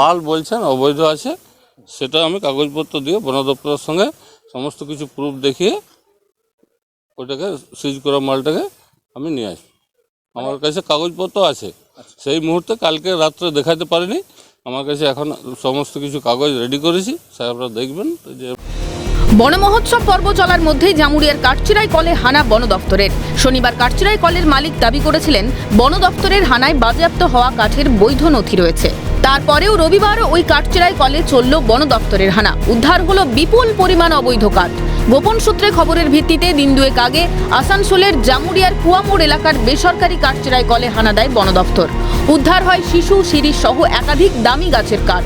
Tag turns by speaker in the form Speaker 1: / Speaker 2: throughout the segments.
Speaker 1: মাল বলছেন, অবৈধ আছে, সেটা আমি কাগজপত্র দিয়ে বন দপ্তরের সঙ্গে সমস্ত কিছু প্রুফ দেখিয়ে ওটাকে সিজ করা মালটাকে আমি নিয়ে আসি আমার কাছে কাগজপত্র আছে। সেই মুহূর্তে কালকে রাত্রে দেখাতে পারিনি। আমার কাছে এখন সমস্ত কিছু কাগজ রেডি করেছি। সাহেবরা দেখবেন যে
Speaker 2: বন মহোৎসব পর্ব চলার মধ্যেই জামুরিয়ার কাঠচিরাই কলে হানা বন দপ্তরের। শনিবার কাঠচিরাই কলের মালিক দাবি করেছিলেন, বন দপ্তরের হানায় বাজেয়াপ্ত হওয়া কাঠের বৈধ নথি রয়েছে। তারপরেও রবিবার ওই কাঠচিরাই কলে চলল বন দপ্তরের হানা। উদ্ধার হলো বিপুল পরিমাণ অবৈধ কাঠ। গোপন সূত্রে খবরের ভিত্তিতে দিন দুয়েক আগে আসানসোলের জামুরিয়ার কুয়ামোড় এলাকার বেসরকারি কাঠচেরাই কলে হানা দেয় বন দপ্তর। উদ্ধার হয় শিশু, সিঁড়ি সহ একাধিক দামি গাছের কাঠ।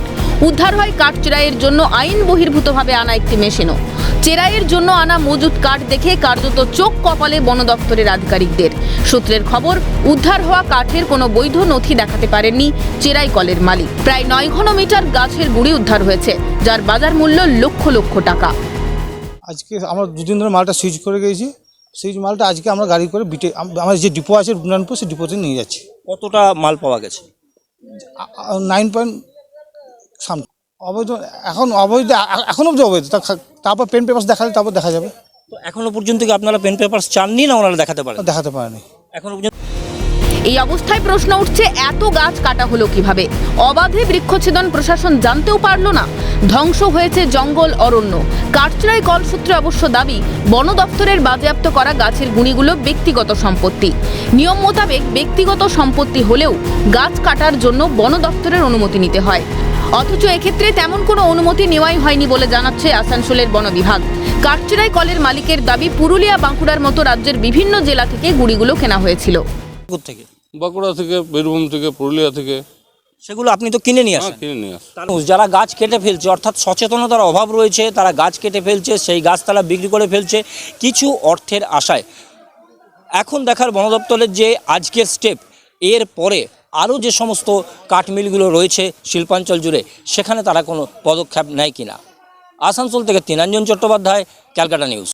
Speaker 2: উদ্ধার হয় কাঠ চেরাইয়ের জন্য আইন বহির্ভূতভাবে আনা একটি মেশিনও। চেরাইয়ের জন্য আনা মজুদ কাঠ দেখে কার্যত চোখ কপালে বন দপ্তরের আধিকারিকদের। সূত্রের খবর উদ্ধার হওয়া কাঠের কোনো বৈধ নথি দেখাতে পারেননি চেরাই কলের মালিক। প্রায় নয় ঘন মিটার গাছের গুড়ি উদ্ধার হয়েছে যার বাজার মূল্য লক্ষ লক্ষ টাকা।
Speaker 3: আজকে আমরা দুদিন ধরে মালটা সুইচ করে গেছি। সুইচ মালটা আজকে আমরা গাড়ি করে বিটে আম- আমার যে ডিপো আছে বুনানপুর সেই ডিপোতে নিয়ে যাচ্ছি।
Speaker 4: কতটা মাল পাওয়া গেছে?
Speaker 3: নাইন পয়েন্ট সাম অবৈধ এখন অবৈধ এখন অবধি অবৈধ। তারপর পেন পেপার দেখালে তারপর দেখা যাবে।
Speaker 4: তো এখনও পর্যন্ত কি আপনারা পেন পেপার চাননি না ওনারা দেখাতে পারেন?
Speaker 3: দেখাতে পারেনি।
Speaker 4: এখনও পর্যন্ত
Speaker 2: এই অবস্থায় প্রশ্ন উঠছে এত গাছ কাটা হলো কীভাবে? অবাধে বৃক্ষছেদন প্রশাসন জানতেও পারল না। ধ্বংস হয়েছে জঙ্গল অরণ্য। কাঠচড়াই কল সূত্রে অবশ্য দাবি বন দপ্তরের বাজেয়াপ্ত করা গাছের গুণিগুলো ব্যক্তিগত সম্পত্তি। নিয়ম মোতাবেক ব্যক্তিগত সম্পত্তি হলেও গাছ কাটার জন্য বন দপ্তরের অনুমতি নিতে হয়। অথচ এক্ষেত্রে তেমন কোনো অনুমতি নেওয়াই হয়নি বলে জানাচ্ছে আসানসোলের বন বিভাগ। কাঠচিরাই কলের মালিকের দাবি পুরুলিয়া বাঁকুড়ার মতো রাজ্যের বিভিন্ন জেলা থেকে গুড়িগুলো কেনা হয়েছিল।
Speaker 4: থেকে?
Speaker 1: বাঁকুড়া থেকে বীরভূম থেকে পুরুলিয়া থেকে।
Speaker 4: সেগুলো আপনি তো কিনে নিয়ে
Speaker 1: হ্যাঁ
Speaker 4: আসেন।
Speaker 1: কিনে নিয়ে আসি
Speaker 4: মানুষ যারা গাছ কেটে ফেলছে অর্থাৎ সচেতনতার অভাব রয়েছে তারা গাছ কেটে ফেলছে সেই গাছ তারা বিক্রি করে ফেলছে কিছু অর্থের আশায়। এখন দেখার বন দপ্তরের যে আজকের স্টেপ এর পরে আরও যে সমস্ত কাঠ মিলগুলো রয়েছে শিল্পাঞ্চল জুড়ে, সেখানে তারা কোনো পদক্ষেপ নেয় কিনা? আসানসোল থেকে তিনাঞ্জন চট্টোপাধ্যায়, ক্যালকাটা নিউজ।